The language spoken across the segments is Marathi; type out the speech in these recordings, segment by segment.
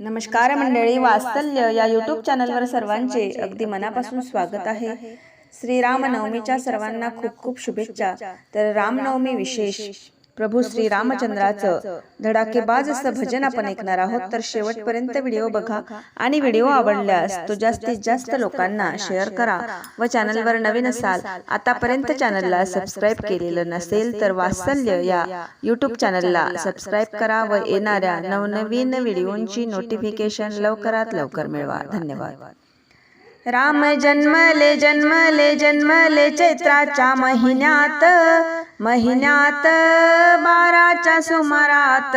नमस्कार मंडळी वात्सल्य या यूट्यूब चॅनलवर सर्वांचे अगदी मनापासून स्वागत आहे. श्रीरामनवमीच्या सर्वांना खूप खूप शुभेच्छा. तर रामनवमी विशेष. प्रभू श्री रामचंद्राचं धडाकेबाज असं भजन आपण ऐकणार आहोत तर शेवटपर्यंत व्हिडिओ बघा आणि व्हिडिओ आवडल्यास तो जास्तीत जास्त लोकांना शेअर करा व चॅनलवर नवीन असाल आतापर्यंत चॅनलला सबस्क्राईब केलेलं नसेल तर वात्सल्य या यूट्यूब चॅनलला सबस्क्राईब करा व येणाऱ्या नवनवीन व्हिडिओंची नोटिफिकेशन लवकरात लवकर मिळवा. धन्यवाद. राम जन्मले जन्मले जन्मले चैत्राच्या महिन्यात. महिन्यात बाराच्या सुमारात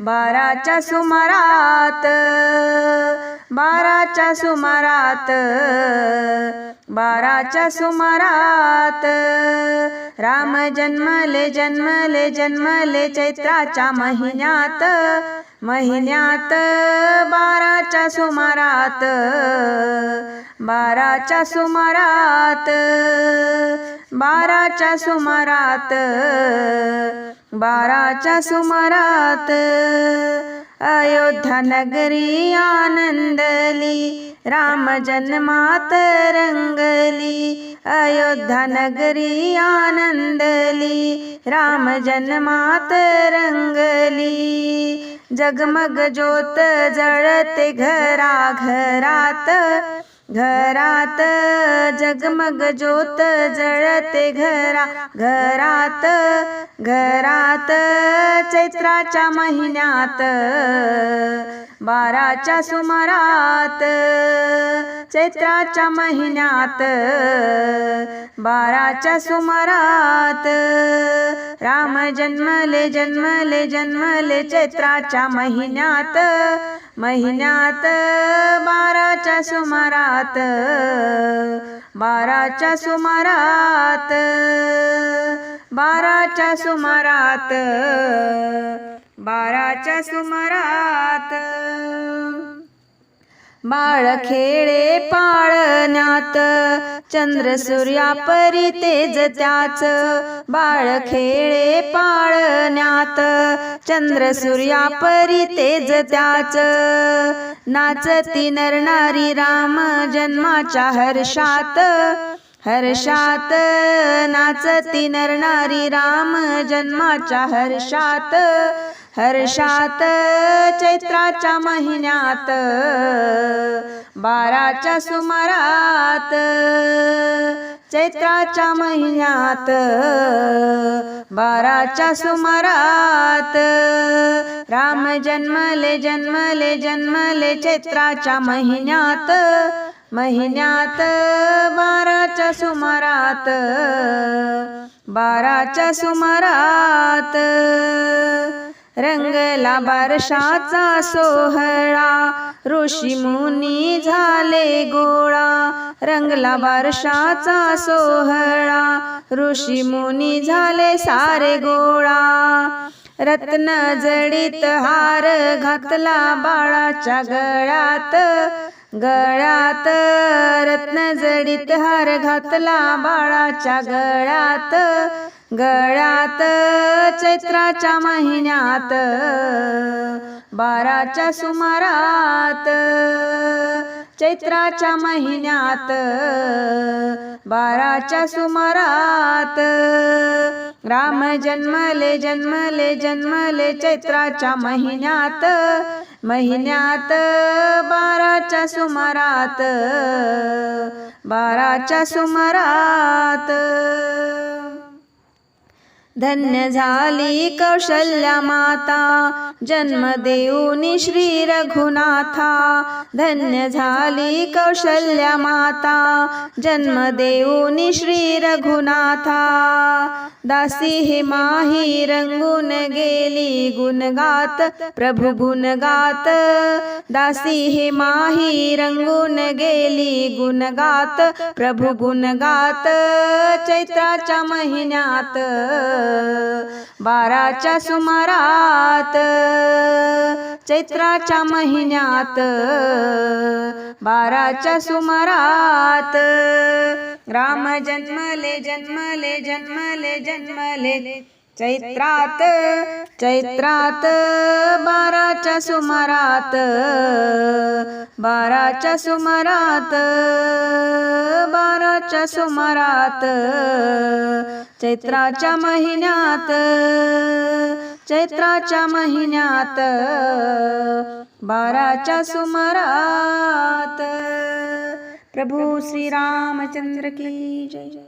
बाराच्या सुमारात बाराच्या सुमारात बाराच्या सुमारात. राम जन्मले जन्मले जन्मले चैत्राच्या महिन्यात महिन्यात बाराच्या सुमारात बाराच्या सुमारात. बाराच्या सुमारात बाराच्या सुमारात अयोध्या नगरी आनंदली राम जन्मात रंगली अयोध्या नगरी आनंदली राम जन्मात रंगली. जगमग ज्योत जळते घरा घरात घरात जगमग ज्योत जळते घरा घरात घरात चैत्राच्या महिन्यात बाराच्या सुमारात चैत्राच्या महिन्यात बाराच्या सुमारात राम जन्मले जन्मले जन्मले चैत्राच्या महिन्यात महिन्यात बाराच्या सुमारात बाराच्या सुमारात बाराच्या सुमारात बाराच्या सुमारात. बाळ खेळे पाळण्यात चंद्र सूर्या परी तेज त्याच. बाळ खेळे पाळण्यात चंद्र सूर्या परी तेज त्याच. नाचती नरणारी राम जन्माच्या हर्षात हर्षात नाचती नरणारी राम जन्माच्या हर्षात हर्षात चैत्राच्या महिन्यात बाराच्या सुमारात चैत्राच्या महिन्यात बाराच्या सुमारात राम जन्मले जन्मले जन्मले चैत्राच्या महिन्यात महिन्यात बाराच्या सुमारात बाराच्या सुमारात रंगला बारशाचा सोहळा ऋषी मुनी झाले गोळा. रंगला बारशाचा सोहळा ऋषी मुनी झाले सारे गोळा. रत्न जडित हार घातला बाळाच्या गळ्यात गळ्यात रत्न जडित हार घातला बाळाच्या गळ्यात. गळ्यात चैत्राच्या महिन्यात बाराच्या सुमारात. चैत्राच्या महिन्यात बाराच्या सुमारात. राम जन्मले जन्मले जन्मले चैत्राच्या महिन्यात. महिन्यात बाराच्या सुमारात बाराच्या सुमारात. धन्य झाली कौशल्या माता जन्म देऊनी श्री रघुनाथा. धन्य झाली कौशल्या माता जन्म देऊनी श्री रघुनाथा. दासी हे माही रंगून गेली गुणगात प्रभु गुणगात. दासी हे माही रंगून गेली गुणगात प्रभु गुणगात. चैत्राच्या महिन्यात बाराच्या सुमारात चैत्राच्या महिन्यात बाराच्या सुमारात राम जन्मले जन्मले जन्मले जन्मले चैत्रात चैत्रात बाराच्या सुमारात बाराच्या सुमारात बाराच्या सुमारात चैत्राच्या महिन्यात चैत्राच्या महिन्यात बाराच्या सुमारात. प्रभू श्री रामचंद्र की जय.